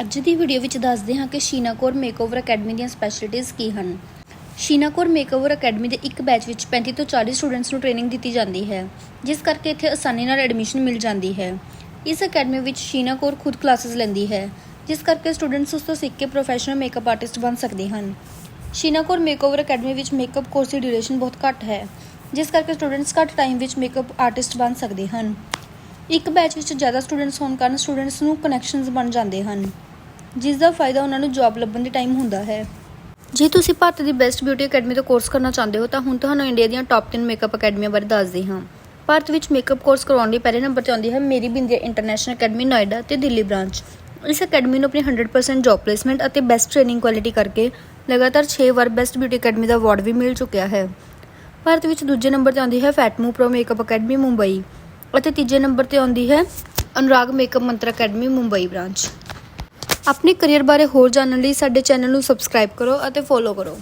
ਅੱਜ ਦੀ ਵੀਡੀਓ ਵਿੱਚ ਦੱਸਦੇ ਹਾਂ ਕਿ ਸ਼ੀਨਾਕੋਰ ਮੇਕਓਵਰ ਅਕੈਡਮੀ ਦੀਆਂ ਸਪੈਸ਼ਲਿਟੀਜ਼ ਕੀ ਹਨ। ਸ਼ੀਨਾਕੋਰ ਮੇਕਓਵਰ ਅਕੈਡਮੀ ਦੇ ਇੱਕ ਬੈਚ ਵਿੱਚ 35 ਤੋਂ 40 ਸਟੂਡੈਂਟਸ ਨੂੰ ਟ੍ਰੇਨਿੰਗ ਦਿੱਤੀ ਜਾਂਦੀ ਹੈ, ਜਿਸ ਕਰਕੇ ਇੱਥੇ ਆਸਾਨੀ ਨਾਲ ਐਡਮਿਸ਼ਨ ਮਿਲ ਜਾਂਦੀ ਹੈ। ਇਸ ਅਕੈਡਮੀ ਵਿੱਚ ਸ਼ੀਨਾਕੋਰ ਖੁਦ ਕਲਾਸਿਸ ਲੈਂਦੀ ਹੈ, ਜਿਸ ਕਰਕੇ ਸਟੂਡੈਂਟਸ ਉਸ ਤੋਂ ਸਿੱਖ ਕੇ ਪ੍ਰੋਫੈਸ਼ਨਲ ਮੇਕਅਪ ਆਰਟਿਸਟ ਬਣ ਸਕਦੇ ਹਨ। ਸ਼ੀਨਾਕੋਰ ਮੇਕਓਵਰ ਅਕੈਡਮੀ ਵਿੱਚ ਮੇਕਅਪ ਕੋਰਸ ਦੀ ਡਿਊਰੇਸ਼ਨ ਬਹੁਤ ਘੱਟ ਹੈ, ਜਿਸ ਕਰਕੇ ਸਟੂਡੈਂਟਸ ਘੱਟ ਟਾਈਮ ਵਿੱਚ ਮੇਕਅਪ ਆਰਟਿਸਟ ਬਣ ਸਕਦੇ ਹਨ। ਇੱਕ ਬੈਚ ਵਿੱਚ ਜ਼ਿਆਦਾ ਸਟੂਡੈਂਟਸ ਹੋਣ ਕਾਰਨ ਸਟੂਡੈਂਟਸ ਨੂੰ ਕਨੈਕਸ਼ਨਸ ਬਣ ਜਾਂਦੇ ਹਨ, ਜਿਸ ਦਾ ਫਾਇਦਾ ਉਹਨਾਂ ਨੂੰ ਜੌਬ ਲੱਭਣ ਦੇ ਟਾਈਮ ਹੁੰਦਾ ਹੈ। ਜੇ ਤੁਸੀਂ ਭਾਰਤ ਦੀ ਬੈਸਟ ਬਿਊਟੀ ਅਕੈਡਮੀ ਤੋਂ ਕੋਰਸ ਕਰਨਾ ਚਾਹੁੰਦੇ ਹੋ ਤਾਂ ਹੁਣ ਤੁਹਾਨੂੰ ਇੰਡੀਆ ਦੀਆਂ ਟਾਪ 10 ਮੇਕਅਪ ਅਕੈਡਮੀਆਂ ਬਾਰੇ ਦੱਸਦੀ ਹਾਂ। ਭਾਰਤ ਵਿੱਚ ਮੇਕਅਪ ਕੋਰਸ ਕਰਵਾਉਣ ਲਈ ਪਹਿਲੇ ਨੰਬਰ ਤੇ ਆਉਂਦੀ ਹੈ ਮੇਰੀ ਬਿੰਦੀਆਂ ਇੰਟਰਨੈਸ਼ਨਲ ਅਕੈਡਮੀ ਨੋਇਡਾ ਤੇ ਦਿੱਲੀ ਬ੍ਰਾਂਚ ਇਸ ਅਕੈਡਮੀ ਨੂੰ ਆਪਣੀ 100% ਜੌਬ ਪਲੇਸਮੈਂਟ ਅਤੇ ਬੈਸਟ ਟ੍ਰੇਨਿੰਗ ਕੁਆਲਿਟੀ ਕਰਕੇ ਲਗਾਤਾਰ 6 ਵਾਰ ਬੈਸਟ ਬਿਊਟੀ ਅਕੈਡਮੀ ਦਾ ਅਵਾਰਡ ਵੀ ਮਿਲ ਚੁੱਕਿਆ ਹੈ। ਭਾਰਤ ਵਿੱਚ ਦੂਜੇ ਨੰਬਰ ਤੇ ਆਉਂਦੀ ਹੈ ਫੈਟਮੂ ਪ੍ਰੋ ਮੇਕਅਪ ਅਕੈਡਮੀ ਮੁੰਬਈ ਅਤੇ ਤੀਜੇ ਨੰਬਰ ਤੇ ਆਉਂਦੀ ਹੈ Anurag makeup Mantra academy, Mumbai branch. ਆਪਣੇ ਕੈਰੀਅਰ ਬਾਰੇ ਹੋਰ ਜਾਣਨ ਲਈ ਸਾਡੇ ਚੈਨਲ ਨੂੰ ਸਬਸਕ੍ਰਾਈਬ ਕਰੋ ਅਤੇ ਫੋਲੋ ਕਰੋ।